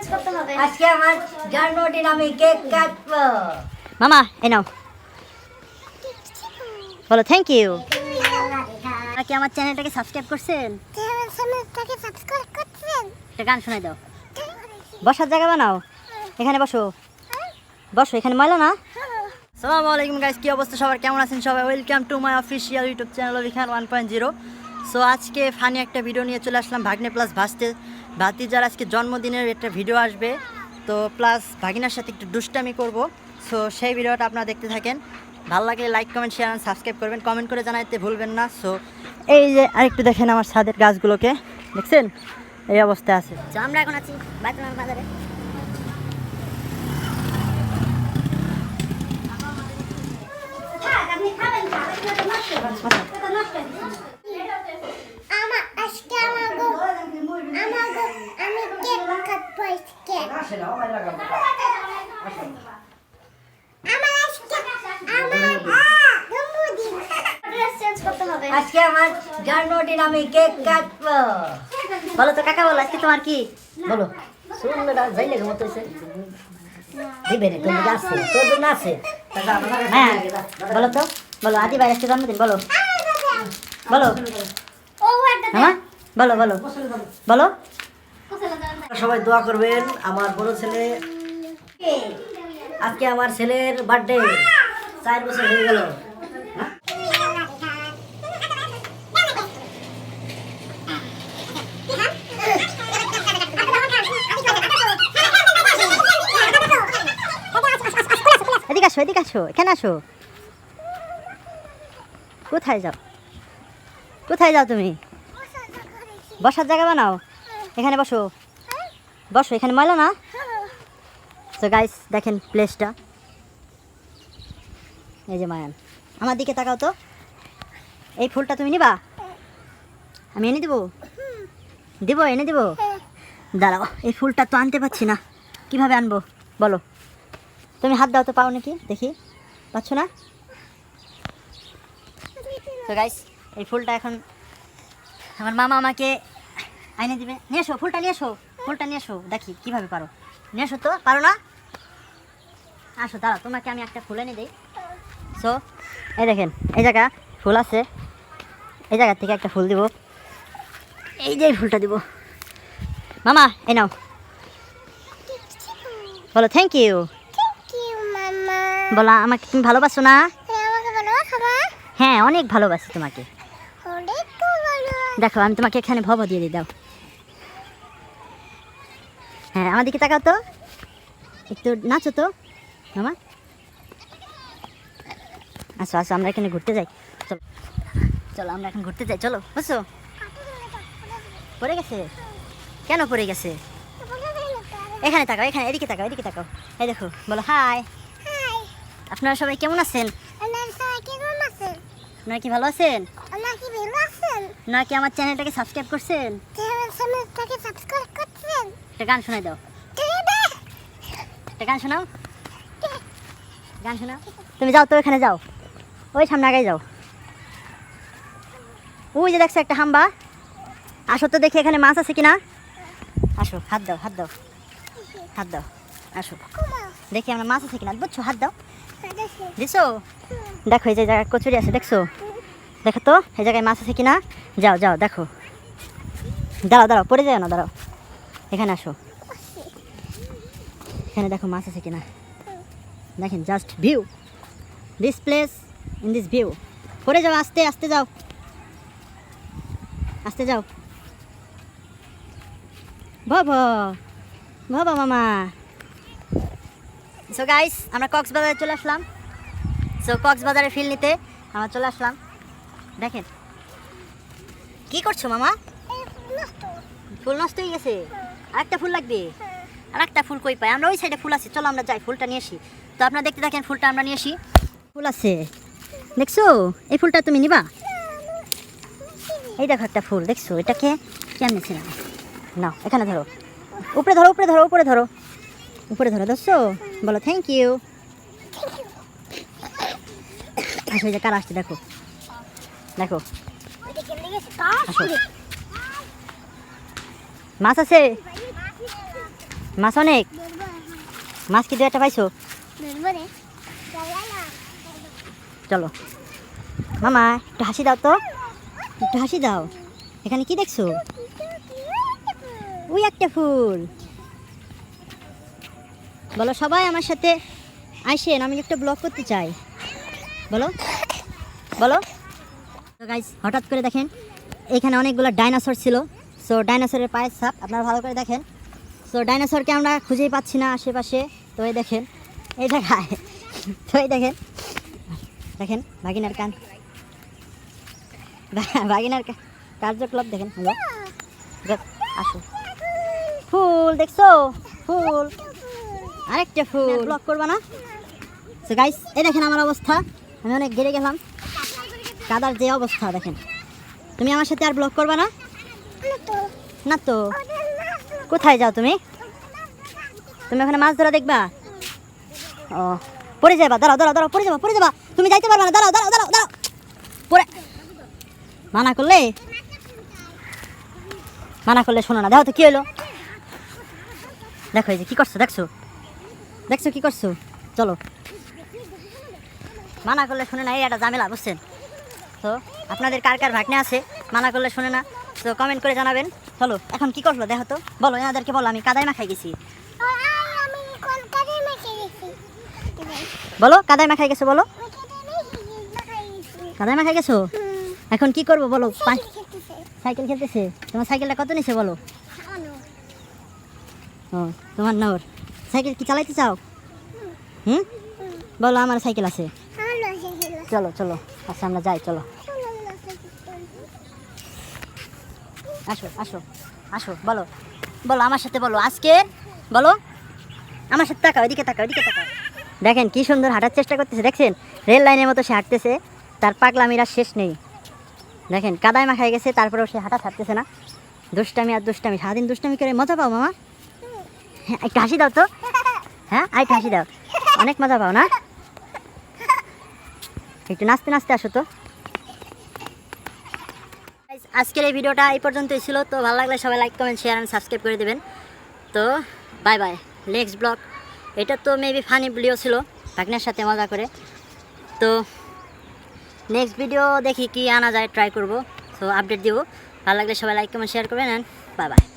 Change করতে হবে। আজকে আমার জন্মদিন আমি কেক কাটবো। মামা এই নাও। বলো থ্যাংক ইউ কি আমার চ্যানেলটাকে সাবস্ক্রাইব করছেন? চ্যানেলটাকে সাবস্ক্রাইব করছেন। একটা গান শোনাই দাও। বসার জায়গা বানাও। এখানে বসো। বসো এখানে ময়লা না? সালামু আলাইকুম গাইস কি অবস্থা? সবার কেমন আছেন সবাই? Welcome to my official YouTube channel Abhikhan one point zero so আজকে ফানি একটা ভিডিও নিয়ে চলে আসলাম ভাগ্নে প্লাস ভাসতে। ভাতিজার আজকে জন্মদিনের একটা ভিডিও আসবে তো প্লাস ভাগিনার সাথে একটু দুষ্টামি করব। সো সেই ভিডিওটা আপনারা দেখতে থাকেন। ভালো লাগলে like comment share and subscribe করবেন। কমেন্ট করে জানাইতে ভুলবেন না। সো এই যে আরেকটু দেখেন আমার ছাদের গাছগুলোকে। দেখছেন? এই অবস্থায় আছে। আমরা এখন আছি বাজারে। আমার আজকে আমার আমি আমার আজকে আমার করতে আজকে আমার জন্মদিন আমি কেক কাটবো। বলো তো কাকা বলো আজকে তোমার কি? বলো। সুন্দরটা যাইলে মতো হয়েছে দিবে রে তোর আছে তোর জন্য আছে। হ্যাঁ বলো তো বলো আদি ভাই আজকে জন্মদিন বলো। বলো। হ্যাঁ বলো বলো। বলো। সবাই দোয়া করবেন, আমার বড় ছেলে। আজকে আমার ছেলের বার্থডে চার বছর হয়ে গেল। কোথায় যাও? কোথায় যাও তুমি? বসার জায়গা বানাও। এখানে বসো। বসো, এখানে ময়লা না? তো গাইস দেখেন প্লেসটা এই যে মায়ান, আমার দিকে তাকাও তো। এই ফুলটা তুমি নিবা? আমি এনে দেবো? দেবো, এনে দেবো? দাঁড়াও, এই ফুলটা তো আনতে পারছি না। কীভাবে আনব? বলো। তুমি হাত দাও তো, পাও নাকি? দেখি। পাচ্ছ না? তো গাইস এই ফুলটা এখন আমার মামা আমাকে আইনে দিবে। নিয়ে এসো, ফুলটা নিয়ে এসো। ফুলটা নিয়ে এসো দেখি কীভাবে পারো। নিয়ে এসো তো পারো না? আসো দাঁড়াও তোমাকে আমি একটা ফুল এনে দিই। সো এই দেখেন এই জায়গা ফুল আছে। এই জায়গা থেকে একটা ফুল দিব। এই যে ফুলটা দিব। মামা এই নাও। বলো থ্যাংক ইউ বলো আমাকে তুমি ভালোবাসো না? হ্যাঁ অনেক ভালোবাসি তোমাকে। দেখো আমি তোমাকে এখানে ভব দিয়ে দিই দাও। আমার দিকে তাকাও তো। একটু নাচো তো মামা। আসো আসো আমরা এখানে ঘুরতে যাই। চলো চলো আমরা এখন ঘুরতে যাই। চলো বুঝছ পড়ে গেছে? কেন পড়ে গেছে? এখানে তাকাও এখানে এদিকে তাকাও এদিকে তাকাও। এই দেখো বলো হাই আপনারা সবাই কেমন আছেন? আপনার কি ভালো আছেন? আপনার কি আমার চ্যানেলটাকে সাবস্ক্রাইব করছেন? চ্যানেলটাকে সাবস্ক্রাইব একটা গান শোনাই দাও। একটা গান শোনাও। গান শোনাও। তুমি যাও তো এখানে যাও। ওই সামনে আগে যাও। ওই যে দেখছ একটা হাম্বা। আসো তো দেখি এখানে মাছ আছে কিনা। আসো, হাত দাও হাত দাও। হাত দাও, আসো। দেখি আমরা মাছ আছে কিনা। বুঝছ, হাত দাও। দিছো? দেখো এই যে জায়গায় কচুরি আছে, দেখছ? দেখো তো, এই জায়গায় মাছ আছে কিনা? যাও যাও, দেখো। দাঁড়াও দাঁড়াও, পড়ে যাও না, দাঁড়াও। এখানে আসো। এখানে দেখো মাছ আছে কিনা। দেখেন just view this place in this view পড়ে যাও, আস্তে আস্তে যাও। আস্তে যাও। বাবা বাবা, মামা। সো গাইস আমরা কক্সবাজারে চলে আসলাম। সো কক্সবাজারে ফিল নিতে আমরা চলে আসলাম। দেখেন। কি করছ, মামা? ফুল নষ্ট হয়ে গেছে। আরেকটা ফুল লাগবে? আর একটা ফুল কই পাই আমরা ওই সাইডে ফুল আছে। চলো আমরা যাই ফুলটা নিয়ে আসি। তো আপনারা দেখতে থাকেন ফুলটা আমরা নিয়ে আসি। ফুল আছে। দেখছ? এই ফুলটা তুমি নিবা? এই দেখো একটা ফুল দেখছ? এটাকে কেমন ছিল নাও এখানে ধরো। উপরে ধরো উপরে ধরো উপরে ধরো। উপরে ধরো দেখছ বলো থ্যাংক ইউ আসো যে কার আসছে দেখো। দেখো। মাছ আছে? মাছ অনেক? মাছ কি একটা পাইছো? চলো। মামা, একটু হাসি দাও তো। একটু হাসি দাও। এখানে কি দেখছ? ওই একটা ফুল। বলো, সবাই আমার সাথে আইসেন আমি একটা ব্লগ করতে চাই। বলো বলো। গাইজ হঠাৎ করে দেখেন, এখানে অনেকগুলো ডাইনোসর ছিল। সো ডাইনোসরের পায়ের ছাপ, আপনারা ভালো করে দেখেন। সো ডাইনোসরকে আমরা খুঁজেই পাচ্ছি না আশেপাশে। তো এই দেখেন এই দেখায় তো এই দেখেন দেখেন ভাগিনার কান। ভাগিনার কার্যকলাপ দেখেন হ্যালো। দেখ, আসো। ফুল দেখছ? ফুল। আরেকটা ফুল। ব্লক করবা না। তো গাইস এই দেখেন আমার অবস্থা। আমি অনেক গেড়ে গেলাম। কাদার যে অবস্থা দেখেন। তুমি আমার সাথে আর ব্লক করবা না? না তো। কোথায় যাও তুমি? তুমি ওখানে মাছ ধরা দেখবা? ও, পড়ে যাবা, দাঁড়াও দাঁড়াও দাঁড়াও, পড়ে যাবা পড়ে যাবা। তুমি যাইতে পারবে না, দাঁড়াও দাঁড়াও দাঁড়াও দাঁড়াও। মানা করলে? মানা করলে শোনো না, দেখো তো কি হলো দেখো এই যে কী করছ, দেখছ? দেখছ কি করছ? চলো। মানা করলে শুনে না, এই একটা ঝামেলা, বুঝছেন? তো, আপনাদের কার কার ভাগনে আছে? মানা করলে শুনে না। তো কমেন্ট করে জানাবেন। চলো এখন কি করল দেখো তো। বলো এনাদেরকে বলো আমি কাদায় মাখাই গেছি। বলো কাদায় মাখাই গেছো বলো। কাদায় মাখাই গেছো? এখন কি করব বলো। সাইকেল খেলতেছে। তোমার সাইকেলটা কত নিছে বলো। ও তোমার নর। সাইকেল কি চালাইতে চাও? হুম? বলো আমার সাইকেল আছে। চলো চলো। আচ্ছা আমরা যাই চলো। আসো আসো আসো, বলো বলো আমার সাথে বলো, আজকে, বলো, আমার সাথে তাকাও, এদিকে তাকাও এদিকে তাকাও। দেখেন কি সুন্দর হাঁটার চেষ্টা করতেছে, দেখছেন? রেল লাইনের মতো সে হাঁটতেছে, তার পাগলামির শেষ নেই। দেখেন, কাদায় মাখায় গেছে, তারপরেও সে হাঁটা ছাড়তেছে না। দুষ্টামি আর দুষ্টামি, সারাদিন দুষ্টামি করে মজা পাও মামা? হ্যাঁ একটু হাসি দাও তো। হ্যাঁ আর একটু হাসি দাও। অনেক মজা পাও না? একটু নাচতে নাচতে আসো তো। আজকের এই ভিডিওটা এই পর্যন্তই ছিল। তো ভালো লাগলে সবাই like comment share and subscribe করে দেবেন। তো বাই বাই নেক্সট ব্লগ এটা তো মেবি ফানি ভিডিও ছিল, ভাগ্নের সাথে মজা করে। তো নেক্সট ভিডিও দেখি কি আনা যায় ট্রাই করব। তো আপডেট দিব। ভালো লাগলে সবাই লাইক কমেন্ট শেয়ার করবেন অ্যান্ড বাই বাই